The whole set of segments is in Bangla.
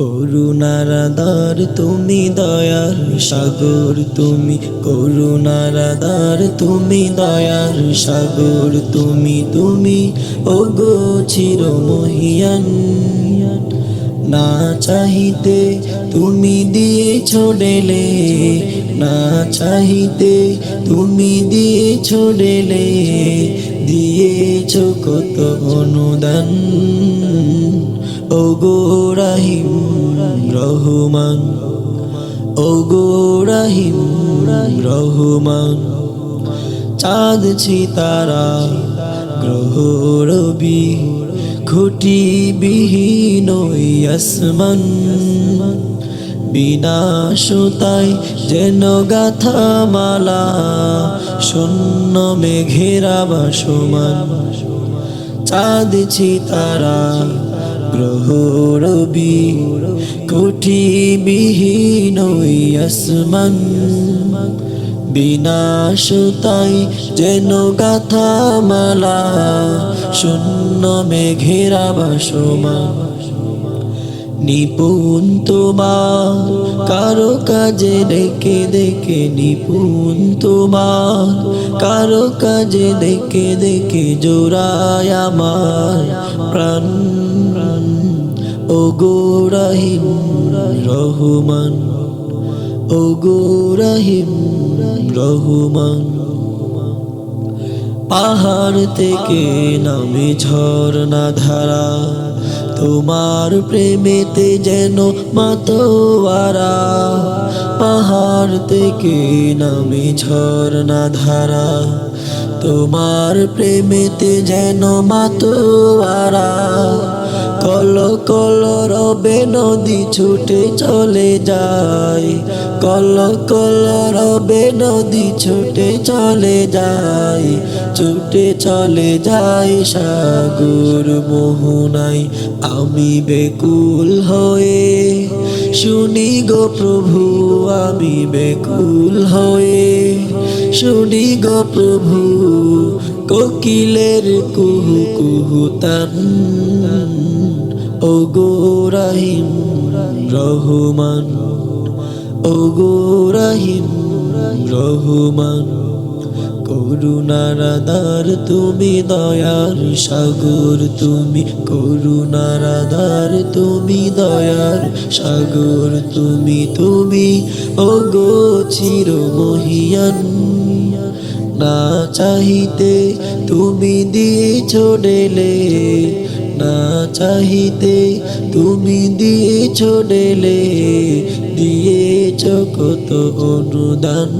করুণার আধার তুমি দয়ার সাগর, তুমি করুণার আধার তুমি দয়ার সাগর, তুমি তুমি ও গো চির মহিয়ান না চাহিতে তুমি দিয়ে ছোড়েলে না চাহিতে তুমি দিয়ে ছোড়েলে দিয়েছ কত অনুদান। ও গো রাহিম রহমান ও গো রাহিম রহমান চাঁদ তারা গ্রহ রবি খুঁটি বিহীন আসমান, বিনাশতাই যেন গাথা মালা শূন্য মেঘেরা বাসমান চাঁদ তারা গ্রহ রবি কোটি বিহীন আসমান। বিনাশ তাই যেন গাথা মালা শূন্য মেঘেরা বাসমান নিপুণ তোমার, কারও কাজে দেখে দেখে নিপুণ তোমার, কারও কাজে দেখে দেখে জোড়ায় আমার প্রাণ। ও গো রাহিম রহমান ও গো রাহিম রহমান, পাহাড় থেকে নামে ঝর্ণা ধারা তোমার প্রেমেতে যেন মাতোয়ারা পাহাড় থেকে নামে ঝর্ণা ধারা। তোমার প্রেমেতে যেন মাতোয়ারা কল কল রবে নদী ছুটে চলে যায়। কল কল রবে নদী ছুটে চলে যায়। ছুটে চলে যায় সাগর মোহনাই আমি বেকুল হয়ে শুনি গো প্রভু, আমি বেকুল হয়ে শুনি গো প্রভু কোকিলের কুহু কুহু তান। ও গো রাহিম রহমান ও গো রাহিম রহমান করুণার আধার তুমি দয়ার সাগর, তুমি করুণার আধার তুমি দয়ার সাগর, তুমি তুমি ও গো চির মহিয়ান না চাহিতে তুমি দিয়ে ছোড়েলে না চাহিতে তুমি দিয়ে ছোড়েলে দিয়েছ কত অনুদান।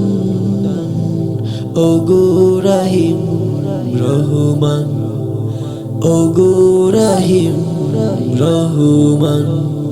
ও গো রাহিম রহমান। ও গো রাহিম রহমান।